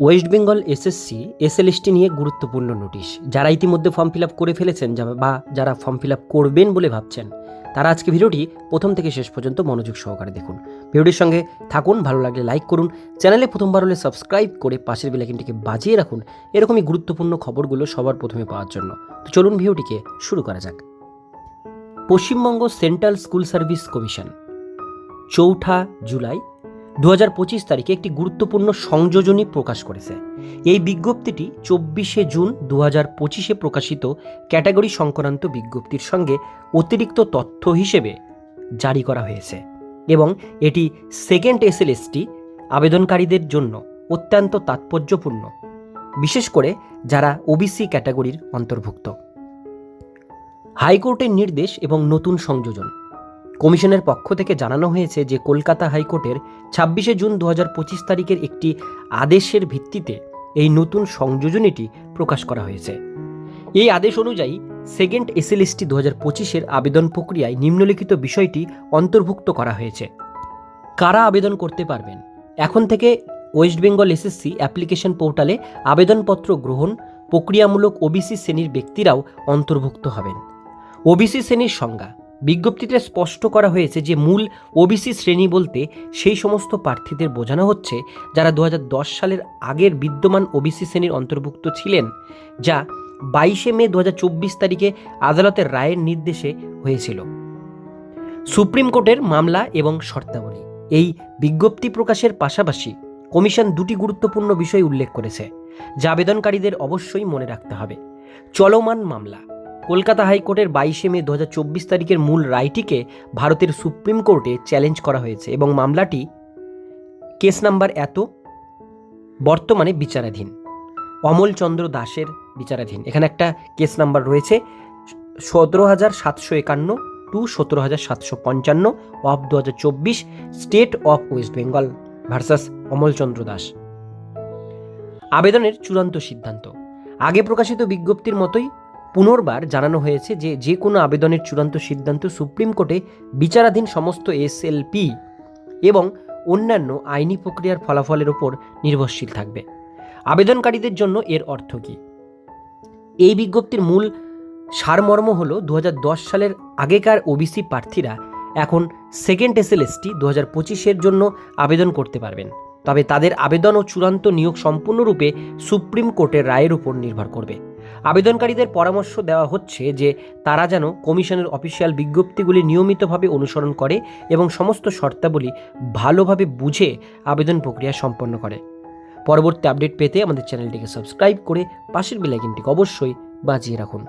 West Bengal SSC SLST নিয়ে গুরুত্বপূর্ণ notice যারা ইতিমধ্যে ফর্ম ফিল আপ করে ফেলেছেন বা যারা ফর্ম ফিল আপ করবেন বলে ভাবছেন, তারা আজকে ভিডিওটি প্রথম থেকে শেষ পর্যন্ত মনোযোগ সহকারে দেখুন। ভিডিওটির সঙ্গে থাকুন, ভালো লাগলে লাইক করুন। চ্যানেলে প্রথমবার হলে সাবস্ক্রাইব করে পাশের বেলাইকিনটিকে বাজিয়ে রাখুন। এরকমই গুরুত্বপূর্ণ খবরগুলো সবার প্রথমে পাওয়ার জন্য। তো চলুন ভিডিওটিকে শুরু করা যাক। Paschimbanga central school service commission চৌঠা জুলাই দু হাজার পঁচিশ তারিখে একটি গুরুত্বপূর্ণ সংযোজনী প্রকাশ করেছে। এই বিজ্ঞপ্তিটি চব্বিশে জুন দু হাজার পঁচিশে প্রকাশিত ক্যাটাগরি সংক্রান্ত বিজ্ঞপ্তির সঙ্গে অতিরিক্ত তথ্য হিসেবে জারি করা হয়েছে এবং এটি সেকেন্ড এসএলএসটি আবেদনকারীদের জন্য অত্যন্ত তাৎপর্যপূর্ণ, বিশেষ করে যারা ওবিসি ক্যাটাগরির অন্তর্ভুক্ত। হাইকোর্টের নির্দেশ এবং নতুন সংযোজন। কমিশনের পক্ষ থেকে জানানো হয়েছে যে কলকাতা হাইকোর্টের ছাব্বিশে জুন দু হাজার পঁচিশ তারিখের একটি আদেশের ভিত্তিতে এই নতুন সংযোজনীটি প্রকাশ করা হয়েছে। এই আদেশ অনুযায়ী সেকেন্ড এসএলএসটি দু হাজার পঁচিশের আবেদন প্রক্রিয়ায় নিম্নলিখিত বিষয়টি অন্তর্ভুক্ত করা হয়েছে। কারা আবেদন করতে পারবেন? এখন থেকে ওয়েস্ট বেঙ্গল এসএসসি অ্যাপ্লিকেশন পোর্টালে আবেদনপত্র গ্রহণ প্রক্রিয়ামূলক ওবিসি শ্রেণির ব্যক্তিরাও অন্তর্ভুক্ত হবেন। ওবিসি শ্রেণির সংজ্ঞা বিজ্ঞপ্তিতে স্পষ্ট করা হয়েছে যে মূল ওবিসি শ্রেণি বলতে সেই সমস্ত প্রার্থীদের বোঝানো হচ্ছে যারা দু হাজার দশ সালের আগের বিদ্যমান ওবিসি শ্রেণির অন্তর্ভুক্ত ছিলেন, যা বাইশে মে দু হাজার চব্বিশ তারিখে আদালতের রায়ের নির্দেশে হয়েছিল। সুপ্রিম কোর্টের মামলা এবং শর্তাবলী। এই বিজ্ঞপ্তি প্রকাশের পাশাপাশি কমিশন দুটি গুরুত্বপূর্ণ বিষয় উল্লেখ করেছে, যা আবেদনকারীদের অবশ্যই মনে রাখতে হবে। চলমান মামলা। কলকাতা হাইকোর্টের বাইশে মে দু হাজার চব্বিশ তারিখের মূল রায়টিকে ভারতের সুপ্রিম কোর্টে চ্যালেঞ্জ করা হয়েছে এবং মামলাটি কেস নাম্বার এত, বর্তমানে বিচারাধীন। অমল চন্দ্র দাসের বিচারাধীন। এখানে একটা কেস নাম্বার রয়েছে, সতেরো হাজার সাতশো একান্ন টু সতেরো হাজার সাতশো পঞ্চান্ন অফ দু হাজার চব্বিশ, state of West Bengal versus Amal Chandra Das. আবেদনের চূড়ান্ত সিদ্ধান্ত। আগে প্রকাশিত বিজ্ঞপ্তির মতোই পুনর্বার জানানো হয়েছে যে যে কোনো আবেদনের চূড়ান্ত সিদ্ধান্ত সুপ্রিম কোর্টে বিচারাধীন সমস্ত এসএলপি এবং অন্যান্য আইনি প্রক্রিয়ার ফলাফলের ওপর নির্ভরশীল থাকবে। আবেদনকারীদের জন্য এর অর্থ কী? এই বিজ্ঞপ্তির মূল সারমর্ম হল দু হাজার দশ সালের আগেকার ওবিসি প্রার্থীরা এখন সেকেন্ড এসএলএসটি দু হাজার পঁচিশের জন্য আবেদন করতে পারবেন। তবে তাদের আবেদন ও চূড়ান্ত নিয়োগ সম্পূর্ণরূপে সুপ্রিম কোর্টের রায়ের উপর নির্ভর করবে। আবেদনকারীদের পরামর্শ দেওয়া হচ্ছে যে তারা যেন কমিশনের অফিসিয়াল বিজ্ঞপ্তিগুলি নিয়মিতভাবে অনুসরণ করে এবং সমস্ত শর্তাবলী ভালোভাবে বুঝে আবেদন প্রক্রিয়া সম্পন্ন করে। পরবর্তী আপডেট পেতে আমাদের চ্যানেলটিকে সাবস্ক্রাইব করে পাশের বেলাইকিনটিকে অবশ্যই বাজিয়ে রাখুন।